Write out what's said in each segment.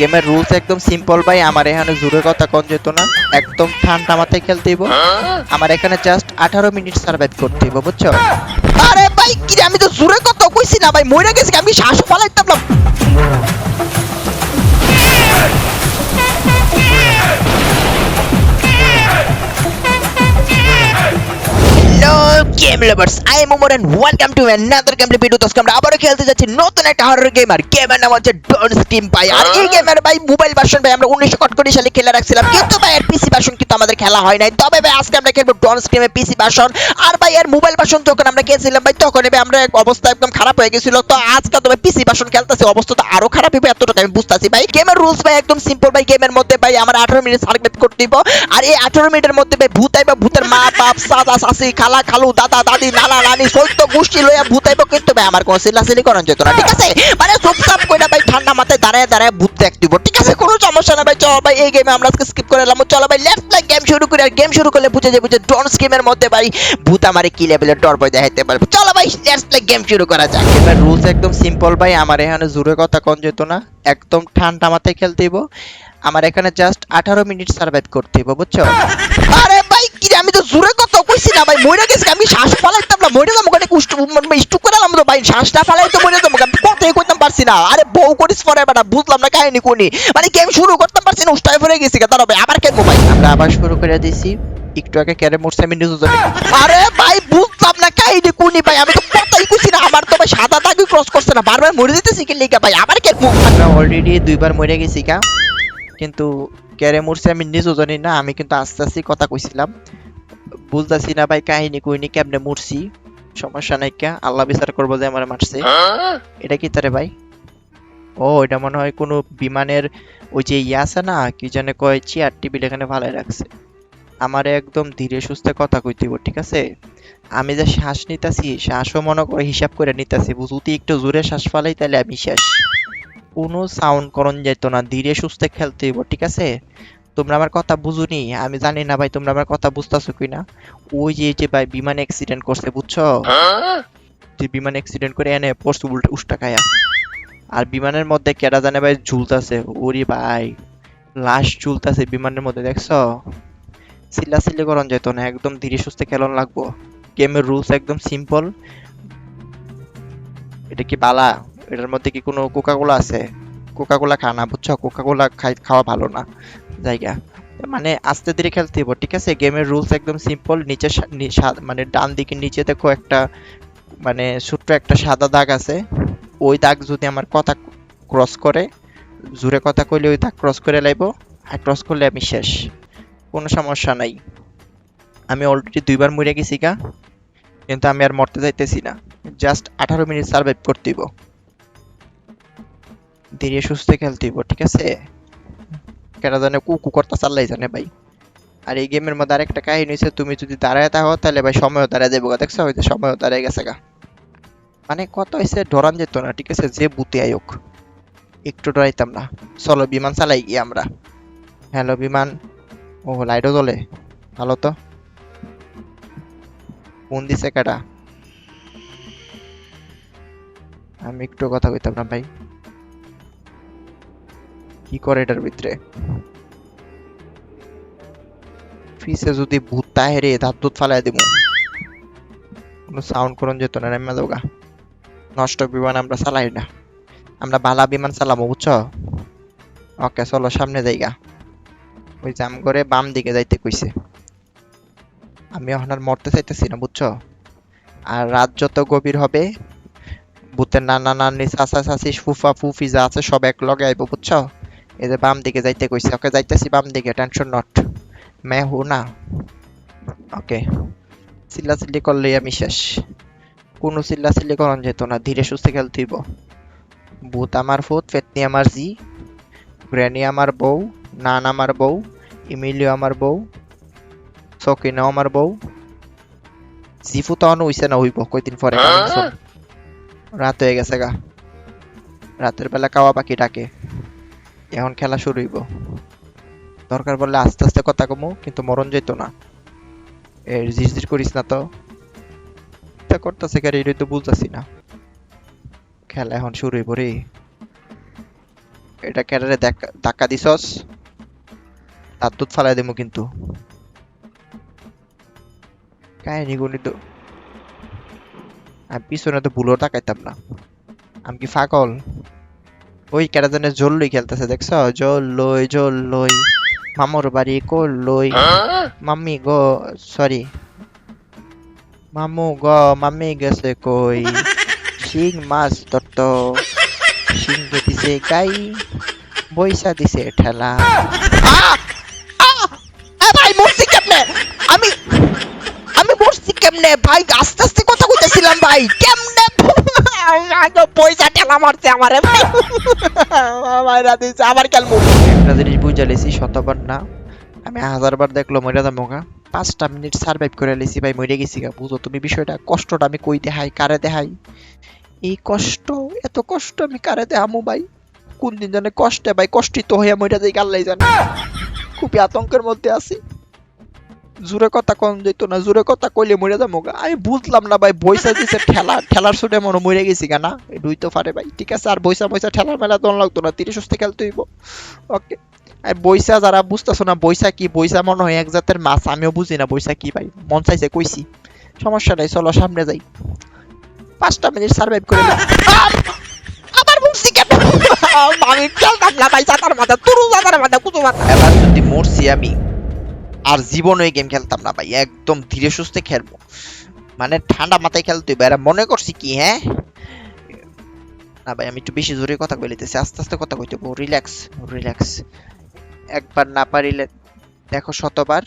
গেমের রুলস একদম সিম্পল ভাই, আমার এখানে জোরের কথা কোন যেত না, একদম ঠান্ডা মাথায় খেলতে হইব। আমার এখানে জাস্ট আঠারো মিনিট সার্ভাইভ করতে হইব, বুঝছ? আরে ভাই, কি আমি তো জোরে কথা কইছি না ভাই মরে গেছি, আমি শ্বাস ফলাইতাম না। Hello game lovers I am Omar and welcome to another game video তো আমরা আবারও খেলতে যাচ্ছি নতুন একটা হরর গেম আর গেমের নাম হচ্ছে ডন স্টিম ভাই আর এই গেমের ভাই মোবাইল ভার্সন ভাই আমরা উনিশশো কটকটি সালে খেলে রাখছিলাম। কিন্তু ভাই এর পিসি ভার্সন কিন্তু আমাদের খেলা হয় নাই। তবে ভাই আজকে আমরা খেলব ডন স্টিমের পিসি ভার্সন আর ভাই এর মোবাইল ভার্সন যখন আমরা খেলছিলাম ভাই, তখন ভাই আমরা অবস্থা একদম খারাপ হয়ে গেছিল। তো আজকে তো ভাই পিসি ভার্সন খেলতেছি, অবস্থা তো আরও খারাপ হবে এতটুকু আমি বুঝতাছি ভাই। গেমের রুলস ভাই একদম সিম্পল ভাই। গেমের মধ্যে ভাই আমার আঠারো মিনিট সার্ভাইভ করতে দিব। আর এই আঠারো মিনিটের মধ্যে ভাই ভূত আইবা, ভূতের মা, বাপ, সাদা শাসি খালা, খালু দাদা দাদি নানা নানি সৈত্য গোষ্ঠী লইয়া ভূত আইব কিন্তু ভাই আমার কোনো সিলাসিলি করান যেত না ঠিক আছে? মানে চুপচাপ কইরা ভাই ঠান্ডা মাথায় দাঁড়ায় দাঁড়ায় ভূত দেখতে দিব ঠিক আছে? কোনো সমস্যা না ভাই চলো ভাই এই গেমে আমরা আজকে স্কিপ করে এলাম। চলো ভাই লেটস প্লে গেম শুরু করি আর গেম শুরু করলে বুঝে যে ডন স্কিমের মধ্যে ভাই ভূত আমারে কি লেভেলের ডর ভয় দেখাইতে পারবে। চলো ভাই লেটস প্লে গেম শুরু করা যাক। এবার রুলস একদম সিম্পল ভাই আমার এখানে জোরে কথা কোন যেত না একদম ঠান্ডা মাথায় খেলতে হইব। আমার এখানে জাস্ট আঠারো মিনিট সার্ভাইভ করতে হইব বুঝছ? আরে আমি তো জোরে কথা কইছি না ভাই মরে গেছি আমি শ্বাস ফলাইতাম না মরে যাব ওখানে কুষ্ট স্টুক করে আলাম তো ভাই শ্বাসটা ফলাই তো মরে যাব আমি কথাই কইতাম পারছি না। আরে বউ করিস পরে বেটা বুঝলাম না কাহিনী কোনি। মানে গেম শুরু করতে পারছি না উস্তায় পড়ে গেছি দাঁড়া ভাই আবার কেন ভাই? আমরা আবার শুরু করে দিছি একটু আগে ক্যারে মরছে আমি নিজে জানি। আরে ভাই বুঝলাম না কাহিনী কোনি ভাই আমি তো কথাই কইছি না আমার তো ভাই সাদা দাগি ক্রস করছে না বারবার মরে যেতেছি কি লেগা ভাই আবার কেন আমরা অলরেডি দুইবার মরে গেছি কা কিন্তু ক্যারে মরছে আমি নিজেও জানি না আমি কিন্তু আস্তে আস্তে কথা কইছিলাম। বুঝতাছি না ভাই, কাহিনী কইনি, কেমনে মরছি? সমস্যা নাই কা, আল্লাহ বিচার করব যে আমার মারছে। এটা কি তারে ভাই? ও, এটা মনে হয় কোনো বিমানের ওই যে ইয়ে আছে না, কি জানে কয় চেয়ার টেবিল এখানে ভালো রাখছে। আমারে একদম ধীরে সুস্থে কথা কইতেইব ঠিক আছে? আমি যে শ্বাস নিতাছি, শ্বাসও মনে করে হিসাব করে নিতাছি বুঝুতি একটু জোরে শ্বাস ফালাই তাহলে আমি শেষ। কোনো সাউন্ড করণ যেত না, ধীরে সুস্থে খেলতে হইব, ঠিক আছে? তোমরা আমার কথা বুঝুনি? আমি জানি না ভাই, তোমরা আমার কথা বুঝতেছো কিনা? ওই যে যে ভাই, বিমান অ্যাক্সিডেন্ট করছে, বুঝছ? যে বিমান অ্যাক্সিডেন্ট করে এনে পড়ছে উল্টা উষ্টা খায়া। আর বিমানের মধ্যে কেডা জানে ভাই ঝুলতাছে? ওরে ভাই, লাশ ঝুলতাছে বিমানের মধ্যে, দেখছ? চিল্লা চিল্লি করন যেত না, একদম ধীরে সুস্থে খেলন লাগবো। গেমের রুলস একদম সিম্পল এটা কি বালা? এটার মধ্যে কি কোনো কোকা কোলা আছে? কোকা কোলা খানা বুঝছ? কোকা কোলা খাই, খাওয়া ভালো না, জায়গা। মানে আস্তে ধীরে খেলতে হইব, ঠিক আছে? গেমের রুলস একদম সিম্পল নিচে মানে ডান দিকে নিচে দেখো একটা মানে ছোট্ট একটা সাদা দাগ আছে। ওই দাগ যদি আমার কথা ক্রস করে, জোরে কথা কইলে ওই দাগ ক্রস করে লাইব, আর ক্রস করলে আমি শেষ। কোনো সমস্যা নাই। আমি অলরেডি দুইবার মরে গেছি গা, কিন্তু আমি আর মরতে যাইতেছি না। জাস্ট আঠারো মিনিট সার্ভাইভ করতেইব ধীরে সুস্থে খেলতেইব ঠিক আছে? কেনা জানে কুকু করতে চাল্লাই জানে ভাই। আর এই গেমের মধ্যে আরেকটা কাহিনী হয়েছে তুমি যদি দাঁড়ায় থাকো তাহলে ভাই সময়ও দাঁড়ায় যাব দেখছ? হয়তো সময়ও দাঁড়ায় গেছে গা। মানে কত হয়েছে ডরান যেত না, ঠিক আছে? যে বুতে আয়োগ একটু ডরাইতাম না। চলো, বিমান চালাই গিয়ে আমরা। হ্যালো, বিমান। ও, লাইটও জ্বলে। ভালো তো? ফোন দিছে কাটা আমি একটু কথা কইতাম না ভাই। কি করে এটার ভিতরে? ফিসে যদি ভূত তাহেরে ধাত ধুত ফালাই দিব কোনো সাউন্ড করন যেত না নেমে যাওগা নষ্ট বিমান আমরা চালাই না। আমরা বালা বিমান চালাবো বুঝছ? ওকে, চলো, সামনে যাইগা ওই জাম করে বাম দিকে যাইতে কইছে। আমি আর মরতে চাইতেছি না, বুঝছ? আর রাত যত গভীর হবে, ভূতের নানা নানি, চাচা, চাচি, ফুফা, ফুফি যা আছে, সব এক লগে আইবো, বুঝছ? এই যে বাম দিকে যাইতে কইছে ওকে যাইতেছি বাম দিকে টেনশন নট মে হু না। ওকে। চিল্লা চিল্লি করলেই আমি শেষ। কোনো চিল্লা চিল্লি করন যেত না ধীরে সুস্থে খেলতে হইব। ভূত আমার ফুত ফেতনি আমার জি। গ্র্যানি আমার বউ নান আমার বউ ইমিলিও আমার বউ সকিনাও আমার বউ। জিফু অন হইছে না হইব কয়দিন পরে রাত হয়ে গেছে গা। রাতের বেলা কাওয়া পাখি ডাকে। এখন খেলা শুরু হইব। দরকার বললে আস্তে আস্তে কথা কমু, কিন্তু মরণ যেত না। এর জির করিস না তো। তা করতেছে গাড়ি এটাই তো বুঝতেছি না। খেলা এখন শুরু হইব রে। এটা ক্যাডারে ধাক্কা দিছস। তার দুধ ফালাই দেবো কিন্তু। কাহিনী গুলি তো আমি পিছনে তো ভুলও তাকাইতাম না। আমি কি ফাকল ওই কেটা জানে জল লই খেলতেছে দেখছ? জল লই জল লই মামুর বাড়ি কোল লই মাম্মি গো সরি মামু গ মাম্মি গেছে কই? শিং মাছ তত্ত শিং দিছে গাই বইসা দিছে ঠেলা। ভাই মরছি কেমনে? আমি আমি মরছি কেমনে? ভাই আস্তে আস্তে কথা কইতেছিলাম ভাই। কেমনে? পয়সা ঠেলা মারছে আমারে। মাইরা আবার বুঝে না, আমি দেখল পাঁচটা মিনিট করে ভাই মরে গেছি তুমি বিষয়টা, কষ্টটা আমি কই দেখাই, কারে দেখাই? এই কষ্ট, এত কষ্ট আমি কারে দেখামু, ভাই? কোন দিন জানে কষ্টে, ভাই, কষ্টিত হইয়া মরে যাই আল্লাহ জানে। খুবই আতঙ্কের মধ্যে আছি। জোরে কথা কন যেত না, জোরে কথা কইলে মরে যাব আমি বুঝলাম না ভাই, বইসা দিছে ঠেলা, ঠেলার সুটে মনে মরে গেছি গা, না? দুই তো পারে ভাই, ঠিক আছে, আর বইসা বইসা ঠেলার মেলা দন লাগতো না, তিরিশ হস্তে খেলতে হইব। ওকে আর বইসা যারা বুঝতেছো না, বইসা কি, বইসা মনে হয় এক জাতের মাছ, আমিও বুঝি না বইসা কি ভাই, মন চাইছে কইছি। সমস্যা নাই, চলো সামনে যাই। পাঁচটা মিনিট সার্ভাইভ করে আমি খেলতাম না ভাই চাতার মাথা, তুরু চাতার মাথা কুতু মাথা। এবার যদি মরছি আমি আর জীবনে এই গেম খেলতাম না ভাই, একদম ধীরে সুস্থে খেলব। মানে ঠান্ডা মাথায় খেলতে হবে মনে করছি কি হ্যাঁ? না ভাই, আমি একটু বেশি জোরে কথা কইলিতেছি আস্তে আস্তে কথা কইতে রিল্যাক্স রিল্যাক্স একবার না পারিলে, দেখো শতবার,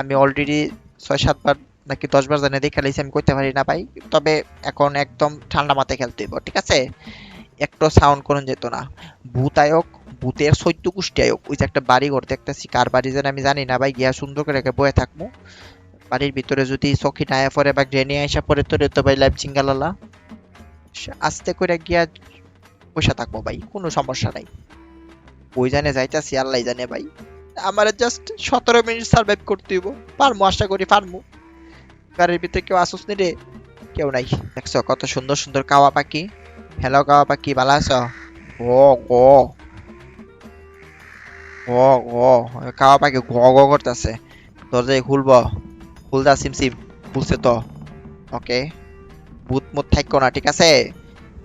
আমি অলরেডি ছয়, সাতবার নাকি দশবার জানে দেখে লাইছি আমি করতে পারি না ভাই। তবে এখন একদম ঠান্ডা মাথায় খেলতে হইব, ঠিক আছে? একটু সাউন্ড করুন যেত না। ভূতায়ক ভূতের সৈত্য গোষ্ঠী আয়ক ওই যে একটা বাড়ি ঘর দেখতেছি কার বাড়ি যেন আমি জানি না ভাই, গিয়া সুন্দর করে বয়ে থাকব বাড়ির ভিতরে যদি সখী না পরে বা গ্রেনি আইসা পরে তোরে তো ভাই লাইভ চিঙ্গালালা আস্তে করে গিয়া পয়সা থাকব ভাই, কোনো সমস্যা নাই। ওই জানে যাইতাছি আল্লাহ জানে ভাই। আমার জাস্ট সতেরো মিনিট সার্ভাইভ করতে হইব। পারমু, আশা করি পারমু। গাড়ির ভিতরে কেউ আসুস নি রে? কেউ নাই। দেখছ, কত সুন্দর সুন্দর কাওয়া পাখি। হ্যালো কাওয়া পাখি, ভালো আছো? ও, গো। ও গো কাওয়া পাখি গ গ করতেছে। দরজায় খুলব। খুলদা সিম সিম খুলছে তো। ওকে ভূত মুত থাকো না, ঠিক আছে?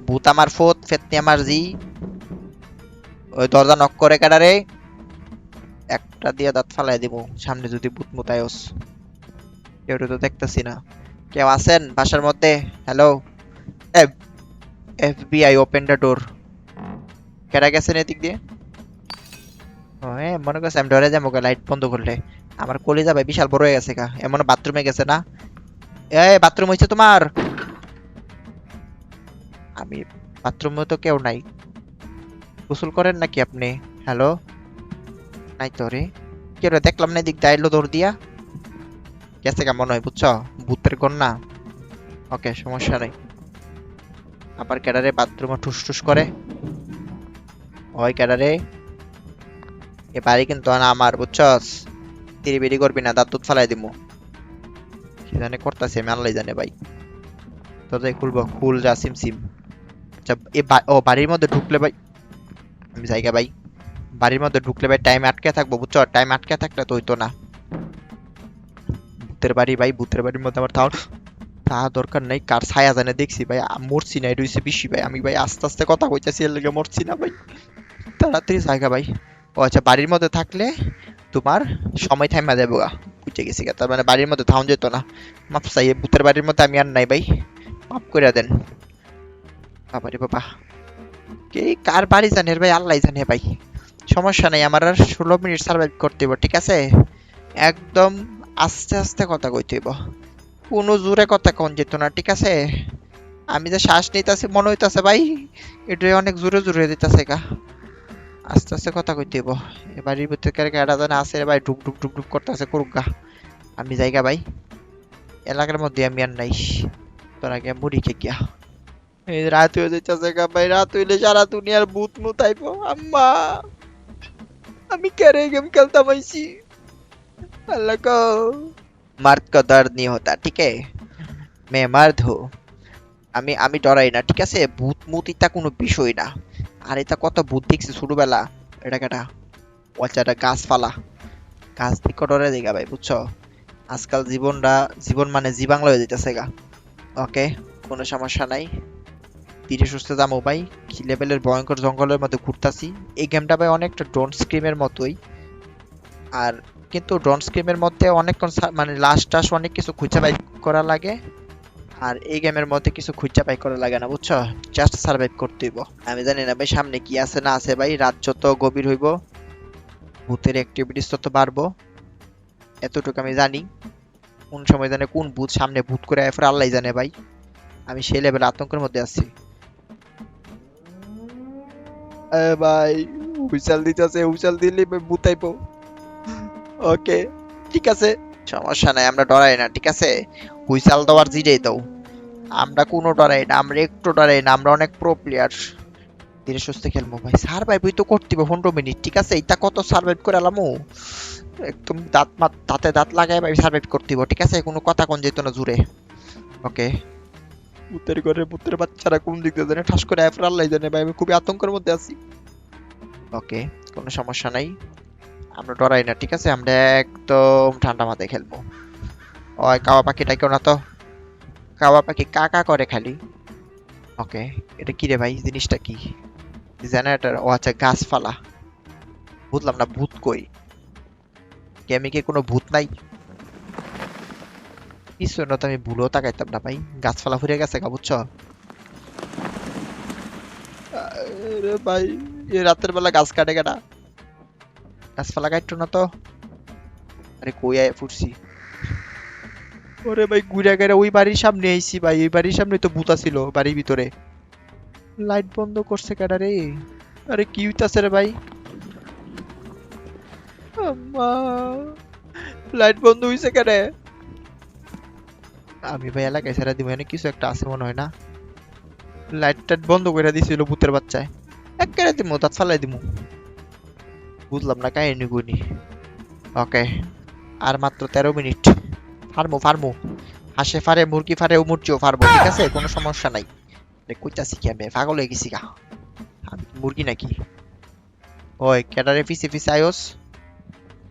ভূত আমার ফুত, ফেতনি আমার জি। ওই দরজা নক করে কাটারে একটা দিয়ে দাঁত ফালাই দিব, সামনে যদি ভূত মুতায়স কেউ তো দেখতেছি না। কেউ আছেন বাসার মধ্যে? Hello FBI open the door কেডা গেছেন এদিক দিয়ে? ও হ্যাঁ মনে করছে আমি ডরে যাব লাইট বন্ধ করলে। আমার কলি যাবে বিশাল বড় হয়ে গেছে গা এমন বাথরুমে গেছে না। এ বাথরুম হয়েছে তোমার। আমি বাথরুমে তো কেউ নাই। গোসল করেন নাকি আপনি? হ্যালো নাই তো রে। কেউ দেখলাম না এদিক দাইলো দৌড় দিয়া? গেছে কেমন হয়, বুঝছ? ভূতের কন্যা। ওকে সমস্যা নেই। আবার ক্যাডারে বাথরুমে ঠুস ঠুস করে। ওই ক্যাডারে। এ বাড়ি কিন্তু আমার, বুঝছস? তিরি বিড়ি করবি না, দাঁত দুধ ফালাই দিমু। সে জানে করতাছে, আমি জানে ভাই। দরজায় খুলবো, খুল যা, সিম সিম। আচ্ছা এ ও, বাড়ির মধ্যে ঢুকলে ভাই আমি জায়গা ভাই। বাড়ির মধ্যে ঢুকলে ভাই টাইম আটকে থাকব, বুঝছ? টাইম আটকে থাকলে তো হইতো না। ভূতের বাড়ি ভাই, ভূতের বাড়ির মধ্যে আমার তাও তা দরকার নাই, কার ছায়া জানে দেখছি ভাই। মরছি না এটা হইছে বেশি ভাই। আমি ভাই আস্তে আস্তে কথা কইতাছি, এর লেগে মরছি না ভাই। তাড়াতাড়ি জায়গা ভাই। ও আচ্ছা বাড়ির মধ্যে থাকলে তোমার সময় থাইমা যাব গা। বুঝে গেছি গা। তার মানে বাড়ির মধ্যে থাউন যেত না। মাপ চাই ভূতের বাড়ির মধ্যে আমি আর নাই ভাই। মাফ করে দেন। বাবারে বাবা। কে কার বাড়ি জানে ভাই, আল্লাহ জানে ভাই। সমস্যা নাই, আমার আর ষোলো মিনিট সার্ভাইভ করতে হইব, ঠিক আছে? একদম আস্তে আস্তে কথা কইতে হইব। কোনো জোরে কথা কোন যেত না, ঠিক আছে? আমি যে শ্বাস নিতেছি, মনে হইতাছে ভাই এটা অনেক জোরে জোরে দিতেছে গা। আস্তে আস্তে কথা কই দেব এবারের ভিতরে কারে কারা জানা আছে ভাই ডুব ডুব ডুব ডুব করতেছে করুগা আমি জায়গা ভাই। এলাকার মধ্যে আমি আর নাই। তোর গিয়া মুড়ি কে গিয়া। এই রাত হয়ে যাইতেছে গা ভাই, রাত হইলে সারা দুনিয়ার ভূত মু আম্মা, আমি কেরে গেম খেলতাম আইছি। আল্লাহ কো মার্ত কা দর্দ নি হতা, ঠিক আছে মে মার্দ হো আমি আমি ডরাই না, ঠিক আছে? ভূত মুত ইতা কোনো বিষয় না। আর এটা কত ভূত দেখছি ছোটবেলা। এটা কেটা? ও আচ্ছা এটা গাছপালা। গাছ থেকে ডরে দেখা ভাই, বুঝছ? আজকাল জীবনটা, জীবন মানে জীবাংলা হয়ে যেতেছে গা। ওকে, কোনো সমস্যা নাই। ধীরে সুস্থে যাব ভাই। কি লেভেলের ভয়ঙ্কর জঙ্গলের মধ্যে ঘুরতাছি। এই গেমটা ভাই অনেকটা ড্রোন স্ক্রিমের মতোই। আর কিন্তু ড্রোন স্ক্রিমের মধ্যে অনেকক্ষণ মানে লাস্ট টাস অনেক কিছু খুঁজে বাই করা লাগে। আর এই গেমের মধ্যে কিছু খুঁজে বাই করা লাগে না, বুঝছ? জাস্ট সার্ভাইভ করতে হইব। আমি জানি না ভাই, সামনে কি আছে, না আছে ভাই, রাত যত গভীর হইব, ভূতের অ্যাক্টিভিটিস তত বাড়বো। এতটুকু আমি জানি। কোন সময় জানে কোন ভূত সামনে ভূত করে এরপরে আল্লাহ জানে ভাই। আমি সেই লেভেলে আতঙ্কের মধ্যে আছি। ভাই, হুইসেল দিতেছে, হুইসেল দিলে ভূত ওকে, ঠিক আছে। সমস্যা নাই আমরা ডরাই না ঠিক আছে? হুইসেল দেওয়ার জিরেই দাও। আমরা কোনো ডরাই না আমরা একটু ডরাই না আমরা অনেক প্রো প্লেয়ার ধীরে সুস্থে খেলব ভাই। সার্ভাইভ তো করতে হবে পনেরো মিনিট ঠিক আছে? এটা কত সার্ভাইভ করে আলামো একদম দাঁত মাত দাঁতে দাঁত লাগাই ভাই সার্ভাইভ করতে হবে ঠিক আছে? কোনো কথা কোন যেত না জুড়ে ওকে। ভূতের ঘরে ভূতের বাচ্চারা কোন দিক দিয়ে জানে? ঠাস করে আল্লাহ জানে ভাই আমি খুবই আতঙ্কের মধ্যে আছি। ওকে কোনো সমস্যা নাই। আমরা ডরাই না, ঠিক আছে? আমরা একদম ঠান্ডা মাথায় খেলব। ওই কাওয়া পাখিটা কেউ না তো। কাওয়া পাখি কাকা করে খালি। ওকে, এটা কি রে ভাই? জিনিসটা কি? জেনারেটর? ও আচ্ছা গাছপালা। বুঝলাম না, ভূত কই? গেমে কি কোনো ভূত নাই? কিছু না তো, আমি ভুলেও তাকাইতাম না ভাই। গাছপালা ফুরে গেছে গা, বুঝছ? ভাই রাতের বেলা গাছ কাটে কেনা গাছপালা কাটতো না তো। আরে কই আয় ফুটছি। ওরে ভাই, ঘুরে গেলে ওই বাড়ির সামনে আইছি ভাই, ওই বাড়ির সামনে তো ভূত ছিল বাড়ির ভিতরে। লাইট বন্ধ করছে কেডা রে? আরে কি হইতাছে রে ভাই? লাইট বন্ধ হইছে কেন আমি ভাই এলাকায় ছেড়ে দিব, এনে কিছু একটা আছে মনে হয় না। লাইট টাইট বন্ধ করে দিছিল ভূতের বাচ্চায়। এক কেড়ে দিমু তাত ফালাই দিমু। বুঝলাম না, কাহিনী গুনি ওকে, আর মাত্র তেরো মিনিট। ফার্মু ফার্মু। হাসে ফারে মুরগি ফারে মুরগিও ফারবো ঠিক আছে? কোনো সমস্যা নাই। কইতাছি কি আমি? পাগল হয়ে গেছি গা। মুরগি নাকি? ওই, ক্যাডারে পিছে পিছে আয়োস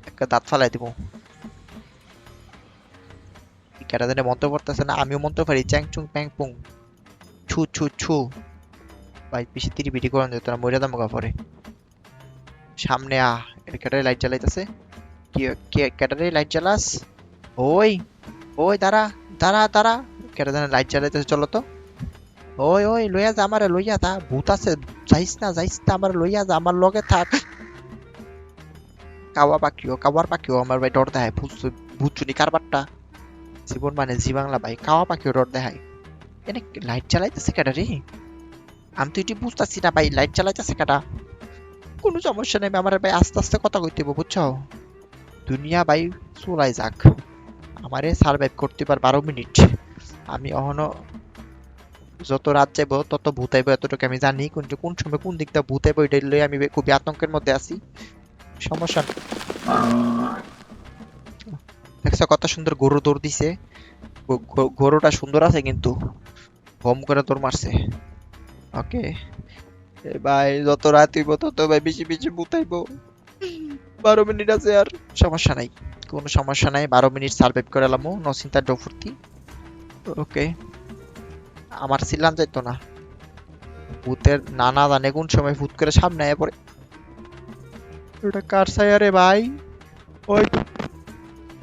একটা দাঁত ফালাই দিব। ক্যাডা জানে মন্ত্র পড়তেছে না? আমিও মন্ত্র পারি। চ্যাং চুং, প্যাং পুং। ছু ছু ছু। ভাই, পিছে তিরি বিটি করান যেত না মরে দাম পরে। সামনে আ এটা ক্যাডারে লাইট জ্বালাইতেছে। কি, কে ক্যাডারে লাইট জ্বালাস? ওই ওই, দাঁড়া দাঁড়া দাঁড়া। কেটে লাইট জ্বালাইতেছে, চলো তো। ওই ওই, লইয়া যা আমারে, লইয়া যা। ভূত আছে, যাইস না যাইস না, আমার লইয়া যা, আমার লগে থাক। কাওয়া পাখিও, কাওয়ার পাখিও আমার ভাই ডর দেখায়, ভূত চুনি কারবারটা। জীবন মানে জি বাংলা ভাই, কাওয়া পাখিও ডর দেখায়। এনে লাইট জ্বালাইতেছে কেটা রে আমি তো এটি বুঝতেছি না ভাই, লাইট জ্বালাইতেছে কেটা কোনো সমস্যা নেই আমার ভাই আস্তে আস্তে কথা কইতে হইবো, বুঝছ? দুনিয়া ভাই চলাই যাক। আমারে সার্ভাইভ করতে পার বারো মিনিট। আমি এখনও যত রাত যাইব তত ভূত আইব এতটুকু আমি জানি কিন্তু কোন সময় কোন দিকটা ভূত এটা লই আমি খুবই আতঙ্কের মধ্যে আছি। সমস্যা। দেখছ কত সুন্দর গরু দৌড় দিছে। গরুটা সুন্দর আছে কিন্তু। হোম করে দৌড় মারছে। ওকে ভাই, যত রাত হইব, তত ভাই বেশি বেশি ভূত আইব বারো মিনিট আছে আর সমস্যা নাই, কোনো সমস্যা নাই। বারো মিনিট সার্ভাইভ করে এলাম নো চিন্তা, ডো ওকে। আমার সিলান যাইতো না। ভূতের নানা জানে কোন সময় ভূত করে সামনে আয় পড়ে। ওটা কার সায়ারে ভাই? ওই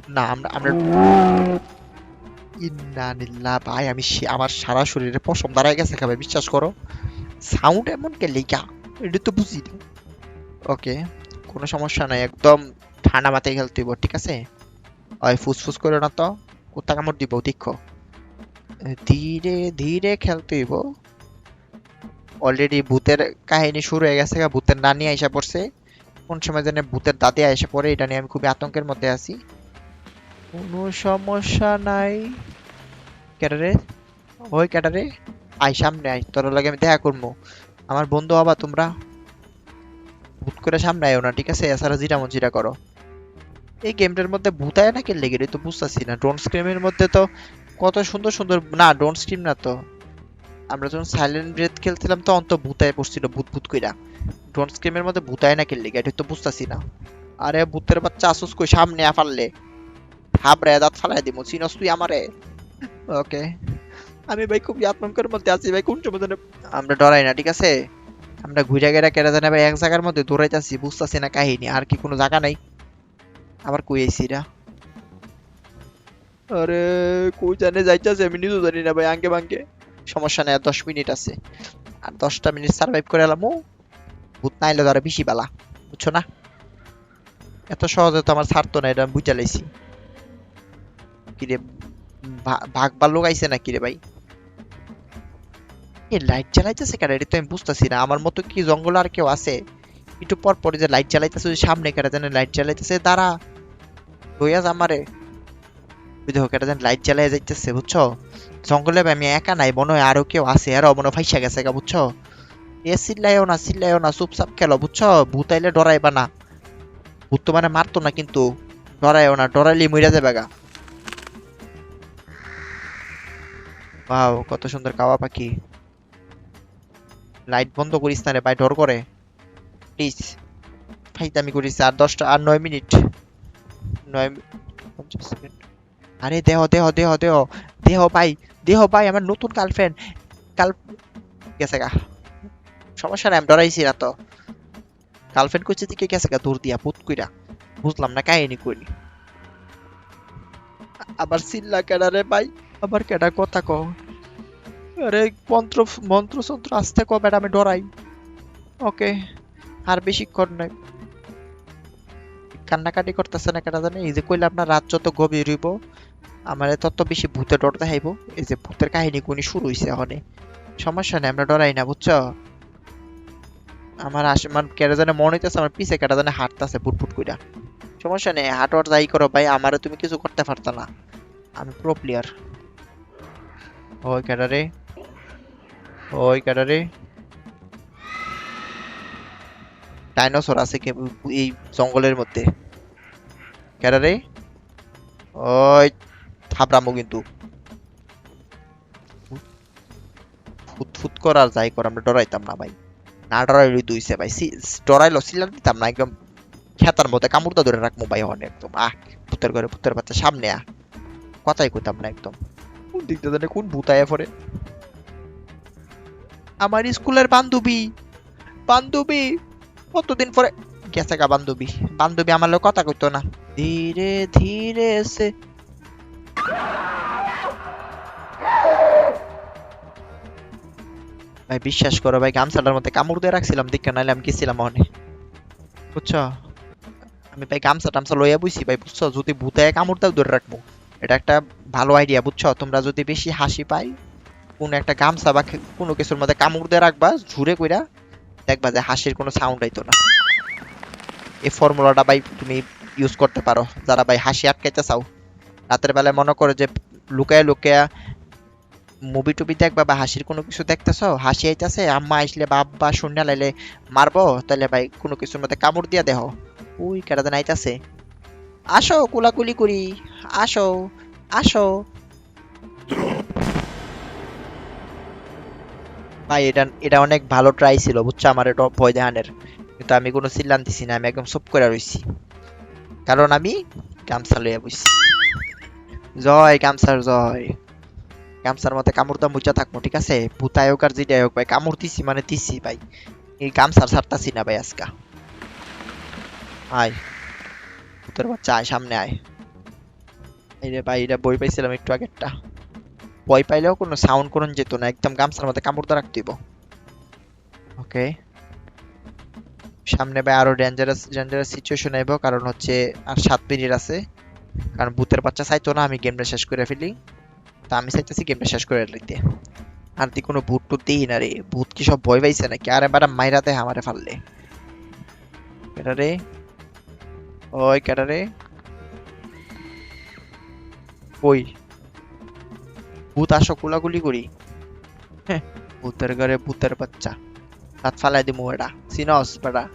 না, আমরা আমরা ইন্না নিল্লা ভাই, আমি আমার সারা শরীরে পশম দাঁড়ায় গেছে খাবে, বিশ্বাস করো। সাউন্ড এমন কে লেগা এটা তো বুঝি ওকে কোনো সমস্যা নাই, একদম ঠান্ডা মাথায় খেলতে হইব, ঠিক আছে? ওই ফুসফুস করে না তো কোথা কামড় দিব, দেখো। ধীরে ধীরে খেলতে হইব। অলরেডি ভূতের কাহিনী শুরু হয়ে গেছে ভূতের নানি আইসা পড়ছে। কোন সময় জানে ভূতের দাদি আইসা পড়ে, এটা নিয়ে আমি খুবই আতঙ্কের মধ্যে আছি। কোনো সমস্যা নাই। ক্যাটারে ওই ক্যাটারে আই সামনে আই তোর লাগে আমি দেখা করব আমার বন্ধু হবা তোমরা। ভূত করে সামনে আয়ো না, ঠিক আছে? এছাড়া জিরা মজিরা করো। এই গেমটার মধ্যে ভূতায় নাকি লেগে রে তো বুঝতেছি না। ড্রোন স্ক্রিমের মধ্যে তো কত সুন্দর সুন্দর না, ড্রোন স্ক্রিম না তো। আমরা যখন সাইলেন্ট ব্রেথ খেলছিলাম তো ভূতায় পড়ছিল, ভূত ভূত কইরা। ড্রোন স্ক্রিমের মধ্যে ভূতায় না খেললি এটা তো বুঝতাছি না। আরে, ভূতের বাচ্চা আসুস কই সামনে আফারলে হাবরে দাঁত ফালাই দিমু, চিনস তুই আমারে। ওকে। আমি ভাই খুব আতঙ্কের মধ্যে আছি ভাই কোন সময় আমরা ডরাই না ঠিক আছে? আমরা ঘুরে গেরা কেটে জানে ভাই এক জায়গার মধ্যে দৌড়াইতাছি বুঝতাছি না কাহিনী আর কি কোনো জায়গা নাই। আবার কই আইছি রা? আরে কই জানে যাইতাছে আমি নিজেও জানি না ভাই আঙ্গে বাঙ্কে সমস্যা নাই আর দশ মিনিট আছে। আর দশটা মিনিট সার্ভাইভ করে এলাম ও। ভূত না এলে তো আরও বেশি বেলা বুঝছ না? এত সহজে তো আমার ছাড়তো না এটা আমি বুঝা লাইছি। কিরে ভা- ভাগ ভাল্লুক আইছে না কিরে ভাই? এই লাইট জ্বালাইতেছে কেন? এটা তো আমি বুঝতেছি না। আমার মতো কি জঙ্গল আর কেউ আছে? একটু পর পর যে লাইট জ্বালাইতেছে, ওই সামনে কেটে যেন লাইট জ্বালাইতেছে, দাঁড়া। লইয়া আমারে। দেখো কেটে যেন লাইট জ্বালাই যাইতেছে, বুঝছ? জঙ্গলে আমি একা নাই, মনে হয় আরও কেউ আছে। আরও মনে ফাইসা গেছে গা, বুঝছ? এ চিল্লাইও না চিল্লাইও না, চুপচাপ খেলো, বুঝছ? ভূত আইলে ডরাইবা না। ভূত তো মানে মারতো না কিন্তু। ডরাইও না ডরাইলে মইরা যাবে গা। ওয়াও, কত সুন্দর কাওয়া পাখি। লাইট বন্ধ করিস না রে ভাই ডর করে। প্লিজ। ফাইতামি করিস, আর দশটা, আর নয় মিনিট। নয় পঞ্চাশ সেকেন্ড আরে দেহ দেহ দেহ দেহ। দেহ ভাই দেহ ভাই, আমার নতুন গার্লফ্রেন্ড কাল গেছে গা। সমস্যা নাই, আমি ডরাইছি না তো। গার্লফ্রেন্ড করছে দিকে গেছে গা, দূর দিয়া পুত কইরা। বুঝলাম না, কাহিনী কইনি। আবার চিল্লা কেডা রে ভাই? আবার কেডা কথা কও? আরে, মন্ত্র মন্ত্র সন্ত্র আসতে কো বেটা আমি ডরাই। ওকে, আর বেশিক্ষণ নাই কান্নাকাটি করতেছে না কেটা জানে? এই যে কইলে আপনার রাত যত গভীর হইব, আমার তত বেশি ভূতে ডর দেখাইবো। এই যে ভূতের কাহিনী কোনি শুরু হইছে এখনে সমস্যা নেই, আমরা ডরাই না, বুঝছ? আমার আশে আমার কেটা জানে মনে হইতেছে আমার পিছে কেটা জানে হাঁটতেছে ফুটফুট কইরা। সমস্যা নেই হাঁটোয়ার যাই করো ভাই, আমারে তুমি কিছু করতে পারতা না। আমি প্রো প্লেয়ার। ওই রে? ওই কেডা রে ডাইনোসর আছে এই জঙ্গলের মধ্যে। কেডা রে ওই থাবরামো কিন্তু। ফুট ফুট করার যাই কর, আমরা ডরাইতাম না ভাই। না ডরাইলে দুইছে ভাই। ডরাইলো, সিলার দিতাম না, একদম খেতার মধ্যে কামড়টা ধরে রাখব ভাই হন একদম। আহ, ভূতের ঘরে ভূতের বাচ্চা, সামনে আ কথাই কইতাম না একদম। কোন দিক দিয়ে জানি কোন ভূত আয়া পড়ে। আমার স্কুলের বান্ধবী। বান্ধবী, কতদিন পরে গেছে গা বান্ধবী? বান্ধবী আমার লোক কথা কইতো না। ধীরে ধীরে সে ভাই, বিশ্বাস করো ভাই, গামছাটার মধ্যে কামড় দিয়ে রাখছিলাম দীক্ষা নাইলে আমি গেছিলাম মনে বুঝছ? আমি ভাই, গামছা টামছা লইয়া বুঝছি ভাই, বুঝছ? যদি ভূতে কামড় দাও, ধরে রাখব। এটা একটা ভালো আইডিয়া বুঝছ? তোমরা যদি বেশি হাসি পাই কোন একটা গামছা বা কোনো কিছুর মধ্যে কামড় দিয়ে রাখবা, ঝুরে কইরা দেখবা যে হাসির কোনো সাউন্ড আইতো না। এই ফর্মুলাটা ভাই তুমি ইউজ করতে পারো। যারা ভাই হাসি আটকাইতে চাও, রাতের বেলায় মনে করো যে লুকায় লুকায়া মুভি টুবি দেখবা বা হাসির কোনো কিছু দেখতেছো হাসি আইতাছে, আম্মা আসলে বা শূন্য লাইলে মারবো তাহলে ভাই কোনো কিছুর মধ্যে কামড় দিয়া দেহ। ওই কেটাতে আইতাছে। আসো কুলাকুলি করি। আসো আসো। ভাই, এটা এটা অনেক ভালো ট্রাই ছিল, বুঝছ? আমার এটা ভয় দেখানের। কিন্তু আমি কোনো চিল্লান দিছি না, আমি একদম চুপ করে রইছি। কারণ আমি গামছা লইয়া বইছি। জয় গামছার জয়। গামছার মতে কামড় দাম মুচা থাকব, ঠিক আছে? ভূতায় হোক আর যেটাই হোক, ভাই, কামড় দিছি মানে দিছি, ভাই। এই গামছার ছাড়তাছি না, ভাই, আজকা। আয়। ভূতের বাচ্চা আয়, সামনে আয়। এই রে ভাই, এটা বই পাইছিলাম একটু আগেরটা। ভয় পাইলেও কোনো সাউন্ড করুন যেত না, একদম গামছার মধ্যে কামড় দিয়ে রাখতে ওকে সামনে ভাই আরও ডেঞ্জারাস ডেঞ্জারাস সিচুয়েশন আইব, কারণ হচ্ছে আর সাত মিনিট আছে। কারণ ভূতের বাচ্চা চাইতো না, আমি গেমটা শেষ করে ফেলি। তা আমি চাইতেছি গেমটা শেষ করে দিতে আর তুই কোনো ভূত টুত দিই না রে। ভূত কি সব ভয় পাইছে নাকি? আরে বারা মাইরাতে আমারে ফাললে। কেটা রে? ওই কেটা রে? ওই ভূত আসো কুলাকুলি করি। হ্যাঁ। ভূতের ঘরে ভূতের বাচ্চা। হাত ফালাই দিমু এটা সিনস বেটা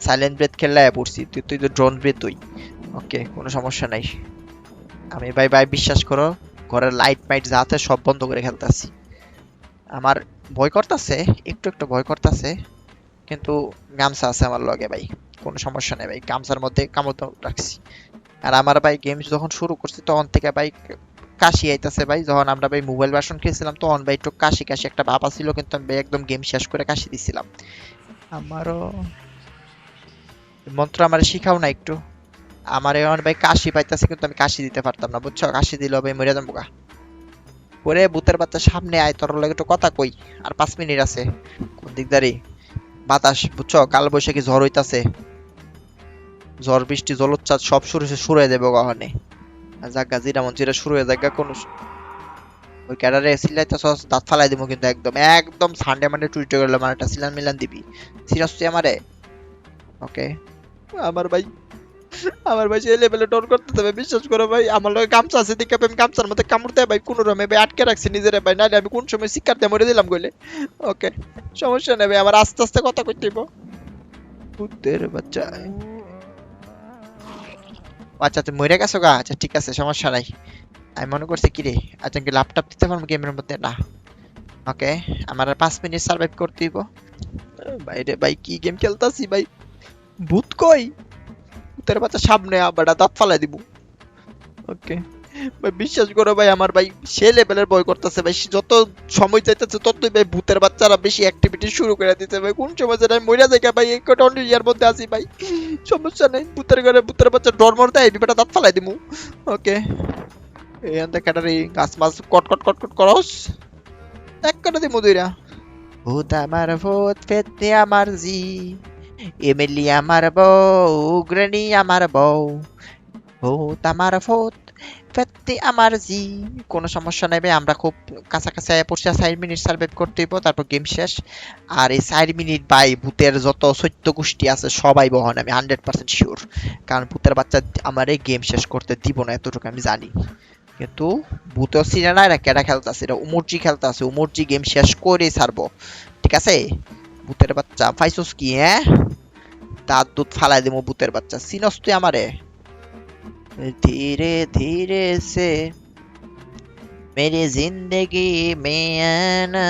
সাইলেন্ট ব্রেথ খেললে পড়ছি। তুই তুই তো ড্রোন ব্রেথ তুই। ওকে কোনো সমস্যা নাই। আমি ভাই ভাই বিশ্বাস করো ঘরের লাইট মাইট যা আছে সব বন্ধ করে খেলতেছি। আমার ভয় করতেছে একটু একটু ভয় করতেছে কিন্তু গামছা আছে আমার লগে ভাই। কোনো সমস্যা নেই ভাই। গামছার মধ্যে কামড় রাখছি। আর আমার ভাই গেম যখন শুরু করছি তখন থেকে ভাই কাশি আইতাছে ভাই যখন আমরা ভাই মোবাইল ভার্সন খেলছিলাম তখন ভাই একটু কাশি কাশি একটা ভাব ছিল কিন্তু আমি ভাই একদম গেম শেষ করে কাশি দিছিলাম। আমারও মন্ত্র আমার শিখাও না একটু। আমার এখন ভাই কাশি পাইতাছে কিন্তু আমি কাশি দিতে পারতাম না বুঝছ? কাশি দিলেও ভাই মরে যাব গা। পরে ভূতের বাচ্চা সামনে আয় তোর লগে একটু কথা কই আর পাঁচ মিনিট আছে। কোন দিক দাঁড়ি? বাতাস বুঝছ? কাল বৈশাখী ঝড় হইতাছে। ঝড় বৃষ্টি জলোচ্ছ্বাস সব শুরু শুরু হয়ে দেবো গহনে জাগা জিরা মঞ্চিরা শুরু হয়ে জাগা কোন ওই ক্যাডারে সিলাইতে সস দাঁত ফালাই দিব কিন্তু একদম একদম সানডে মানডে টুইটে করলে মানে একটা সিলান মিলান দিবি। সিরিয়াস তুই আমারে? ওকে। আমার ভাই আমার ভাই সেই লেভেলে ডর করতে হবে বিশ্বাস করো ভাই আমার লগে গামছা আছে দেখে আমি গামছার মধ্যে কামড় দেয় ভাই কোনো রমে ভাই আটকে রাখছি নিজেরে ভাই নাহলে আমি কোন সময় শিকার দিয়ে মরে দিলাম গলে ওকে সমস্যা নেই ভাই আমার আস্তে আস্তে কথা কইতে হইব। ভূতের বাচ্চা। আচ্ছা তুমি মরে গেছো গা? আচ্ছা ঠিক আছে, সমস্যা নাই। আমি মনে করছি কি রে আচ্ছা কি ল্যাপটপ দিতে পারব গেমের মধ্যে? না। ওকে, আমার আর পাঁচ মিনিট সার্ভাইভ করতে দিব বাইরে, ভাই, কি গেম খেলতাছি, ভাই? ভূত কই? ভূতের বাচ্চা সামনে আবার দাঁত ফালাই দিব। ওকে। বিশ্বাস করো ভাই, আমার ভাই সে লেভেলের ভয় করতেছে ভাই। যত সময় যাইতেছে ততই ভাই ভূতের বাচ্চারা বেশি অ্যাক্টিভিটি শুরু করে দিতে ভাই। কোন সময় যেটা মইরা যায় ভাই, এই কটা অন্য ইয়ার মধ্যে আছি ভাই। সমস্যা নেই, ভূতের ঘরে ভূতের বাচ্চা ডর মর দেয় বিপাটা দাঁত ফালাই দিমু। ওকে। এই আনতে কাটারি, গাছ মাছ কট কট কট কট করস। এক কাটা দিমু দুইরা। ভূত আমার, ভূত ফেতে আমার জি। এমএলএ আমার বউ, উগ্রণী আমার বউ। ভূত আমার, ভূত ফেতে আমার জি কোনো সমস্যা ভাই, আমরা খুব কাছাকাছি পড়ছি চার মিনিট সার্ভাইভ করতে হইব তারপর গেম শেষ। আর এই চার মিনিট বাই ভূতের যত সত্য গোষ্ঠী আছে সবাই বহন আমি হান্ড্রেড পার্সেন্ট শিওর কারণ ভূতের বাচ্চা আমার এই গেম শেষ করতে দিব না এতটুকু আমি জানি। কিন্তু ভূতেও সিনে না এরা কেডা খেলতেছে এটা উমরজি খেলতেছে উমরজি গেম শেষ করে ছাড়বো। ঠিক আছে? ভূতের বাচ্চা পাইছস কি হ্যাঁ? তার দুধ ফালাই দেবো ভূতের বাচ্চা সিনস তুই আমারে? ধীরে ধীরে সে মেরি জিন্দগি মে আনা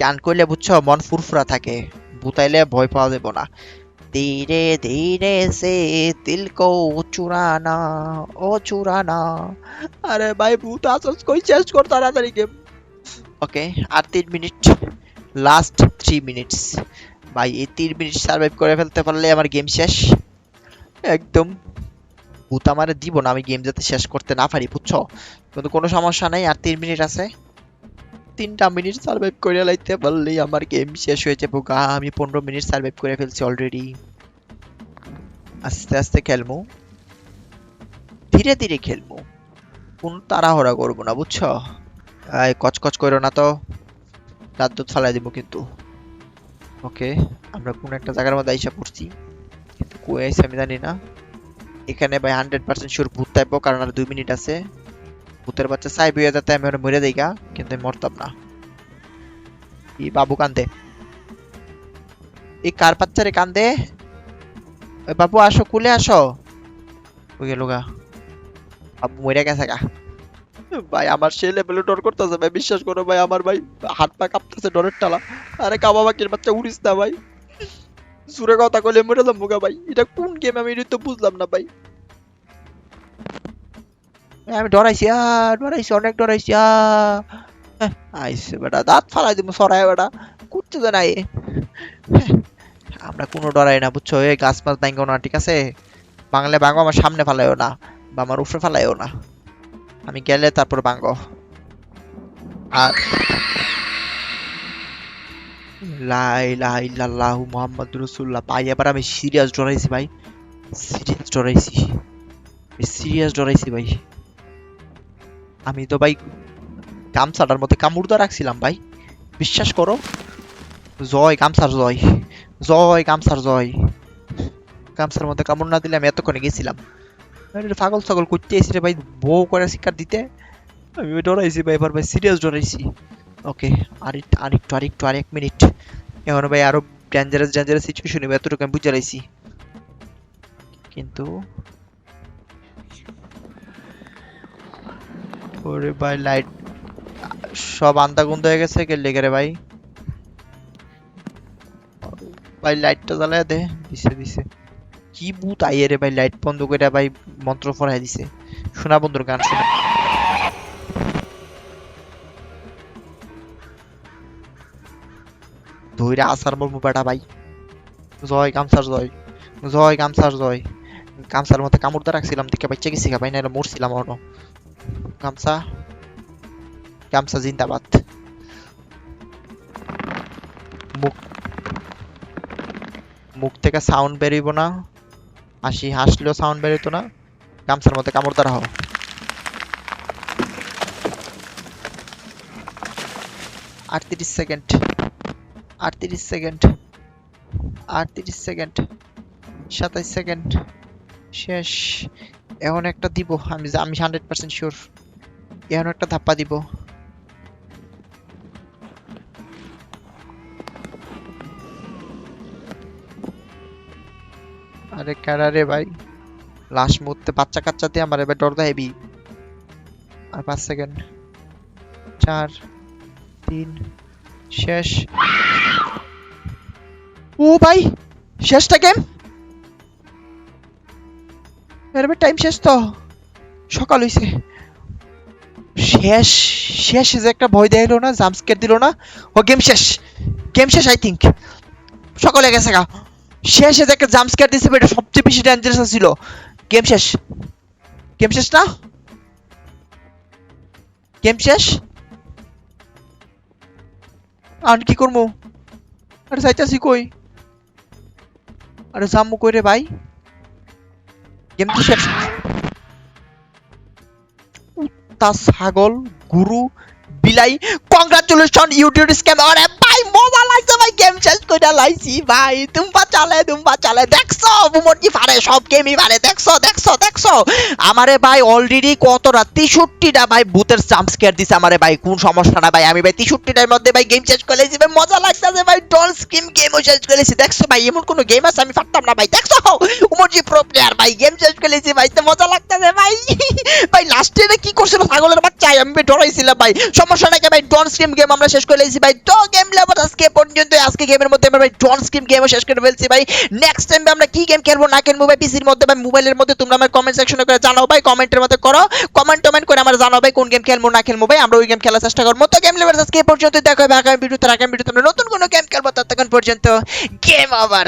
গান করলে বুঝছ মন ফুরফুরা থাকে ভূতাইলে ভয় পাওয়া যাবে না ধীরে ধীরে সে দিল কো চুরানা ও চুরানা আরে ভাই ভূত আসস কই শেষ কর তাড়াতাড়ি গেম ওকে আর তিন মিনিট লাস্ট থ্রি মিনিটস ভাই এই তিন মিনিট সার্ভাইভ করে ফেলতে পারলে আমার গেম শেষ একদম ভূত আমারে দিব না, আমি গেম যাতে শেষ করতে না পারি, বুঝছ? কিন্তু কোনো সমস্যা নাই, আর তিন মিনিট আছে। তিনটা মিনিট সার্ভাইভ করে লাইতে পারলেই আমার গেম শেষ হয়ে যাব গা, আমি পনেরো মিনিট সার্ভাইভ করে ফেলছি অলরেডি আস্তে আস্তে খেলব ধীরে ধীরে খেলব কোনো তাড়াহুড়া করব না, বুঝছ? এই কচকচ করো না তো। রাত দুধ ফালাই দিব কিন্তু। ওকে আমরা কোন একটা জায়গার মধ্যে আইসা পড়ছি। কিন্তু কই আইসা আমি জানি না। এখানে ভাই হান্ড্রেড পার্সেন্ট শিওর ভূত থাকব, কারণ আর দুই মিনিট আছে। ভূতের বাচ্চা চাই বইয়া যাতে আমি ওরা মরে দেই গা কিন্তু আমি মরতাম না। ই বাবু কান্দে। এই কার বাচ্চারে কান্দে? ওই বাবু আসো, কুলে আসো। ওই গেল গা। বাবু মরে গেছে গা। ভাই, আমার সে লেভেলে ডর করতেছে, ভাই, বিশ্বাস করো ভাই, আমার ভাই হাত পা কাঁপতেছে ডরের টালা। আরে কাবা বাকির বাচ্চা উড়িস না ভাই। সুরে কথা কইলে মরে যাব ভাই। এটা কোন গেম আমি এটা তো বুঝলাম না ভাই। আমি ডরাইছি ডরাইছি, অনেক ডরাইছি আইসে বেটা, দাঁত ফালাই দিব সরাই বেটা। করতে তো নাই। আমরা কোনো ডরাই না, বুঝছ? এই গাছ মাছ ভাঙ্গো না, ঠিক আছে? বাংলা ভাঙো, আমার সামনে ফালাইও না, বা আমার উপরে ফালাইও না। আমি গেলে তারপর ভাঙ্গো আর লাই লাই, লাল্লাহু মুহাম্মদ রাসূলুল্লাহ। ভাই, এবার আমি সিরিয়াস ডরাইছি ভাই। সিরিয়াস ডরাইছি সিরিয়াস ডরাইছি ভাই। আমি তো, ভাই, গামছাটার মধ্যে কামড় দা রাখছিলাম, ভাই। বিশ্বাস করো, জয় গামছার জয়। জয় গামছার জয়। গামছার মধ্যে কামড় না দিলে আমি এতক্ষণে গেছিলাম। পাগল ছাগল করতে এসে ভাই। বউ করে শিক্ষা দিতে। আমি ডরাইছি, ভাই, এবার, ভাই সিরিয়াস ডরাইছি ওকে আর একটু আর একটু আর একটু, আর এক মিনিট এখন ভাই আরও ডেঞ্জারাস ডেঞ্জারাস সিচুয়েশন হবে এতটুকু আমি বুঝে রাইছি কিন্তু ওরে ভাই লাইট সব আন্দাগুন্দ হয়ে গেছে কে লেগে রে ভাই? ভাই লাইটটা জ্বালায় দে, দিছে দিছে। কি ভূত আইয়ে রে ভাই লাইট বন্ধ করে ভাই, মন্ত্র পড়াই দিছে। শোনা বন্ধুর গান, শোনা। ধইরা আসার বলব বেটা ভাই। জয় গামছার জয় জয় গামছার জয়। গামছার মধ্যে কামড় দিয়ে রাখছিলাম, দেখে বাচ্চা গেছি ভাই না মরছিলাম অন্য গামছা গামছা জিন্দাবাদ। মুখ মুখ থেকে সাউন্ড বেরিব না। হাসি, হাসলেও সাউন্ড বেরোতো না। গামছার মধ্যে কামড় দ্বারা হও আটত্রিশ সেকেন্ড। আটত্রিশ সেকেন্ড আটত্রিশ সেকেন্ড, সাতাইশ সেকেন্ড, শেষ। এখন একটা দিব, আমি আমি হান্ড্রেড পার্সেন্ট শিওর এখন একটা ধাপ্পা দিব। আরে কারা রে ভাই? লাশ মুহূর্তে বাচ্চা কাচ্চা দিয়ে আমার এবার ডর হেভি আর পাঁচ সেকেন্ড। চার, তিন, শেষ। ও ভাই, শেষটা গেম টাইম শেষ তো, সকাল হইছে। শেষ শেষ যে একটা ভয় দেখাইলো না জাম্পস্কেয়ার দিল না, ও গেম শেষ গেম শেষ আই থিঙ্ক সকালে গেছে গা। শেষে যে একটা জাম্পস্কেয়ার দিছে, এটা সবচেয়ে বেশি ডেঞ্জারাস ছিল গেম শেষ। গেম শেষ না? গেম শেষ? আর কি করব? আরে যাইতাছি কই? আরে জাম্মু কই রে ভাই? গেম তো শেষ? তা ছাগল, গুরু, বিলাই কংগ্রাচুলেশন ইউটিউব স্ক্যাম আরে ভাই মজা লাগছে ভাই গেম শেষ। কইরা লাইছি, ভাই চালে চালে। দেখছ পারে? সব গেমই পারে। দেখছ দেখছ দেখছ। আমারে ভাই অলরেডি ভাই দিছে আমারে ভাই। কোন সমস্যা না ভাই? আমি ভাই মধ্যে ভাই গেম শেষ করে ভাই মজা লাগতেছে ভাই ডল স্কিম গেমও শেষ দেখছ ভাই, এমন কোনো গেম আছে? আমি পারতাম না ভাই। দেখছ উমরজি প্রো প্লেয়ার ভাই গেম শেষ ভাই। তো মজা লাগতেছে ভাই ভাই লাস্টে কি করছিল? ছাগলের বাচ্চা, আমি ডরাইছিলাম ভাই। সমস্যা নাকি ভাই? ডন স্কিম গেম আমরা শেষ করে ভাই। তো গেম লেবার আজকে পর্যন্ত আজকে গেমের মধ্যে আমরা ভাই ডন স্কিম গেমও শেষ করে ফেলছি ভাই। নেক্সট টাইম আমরা কি গেম খেলব, না খেলব ভাই? পিসির মধ্যে ভাই মোবাইলের মধ্যে তোমরা আমার কমেন্ট সেকশনে করে জানাও ভাই। কমেন্টের মধ্যে করো। কমেন্ট টমেন্ট করে আমার জানাও ভাই কোন গেম খেলব, না খেলব ভাই। আমরা ওই গেম খেলার চেষ্টা করব। তো গেম লেভার আজকে এ পর্যন্ত দেখো আগামী ভিডিওতে আগামী ভিডিওতে আমরা নতুন কোনো গেম খেলব। ততক্ষণ পর্যন্ত গেম ওভার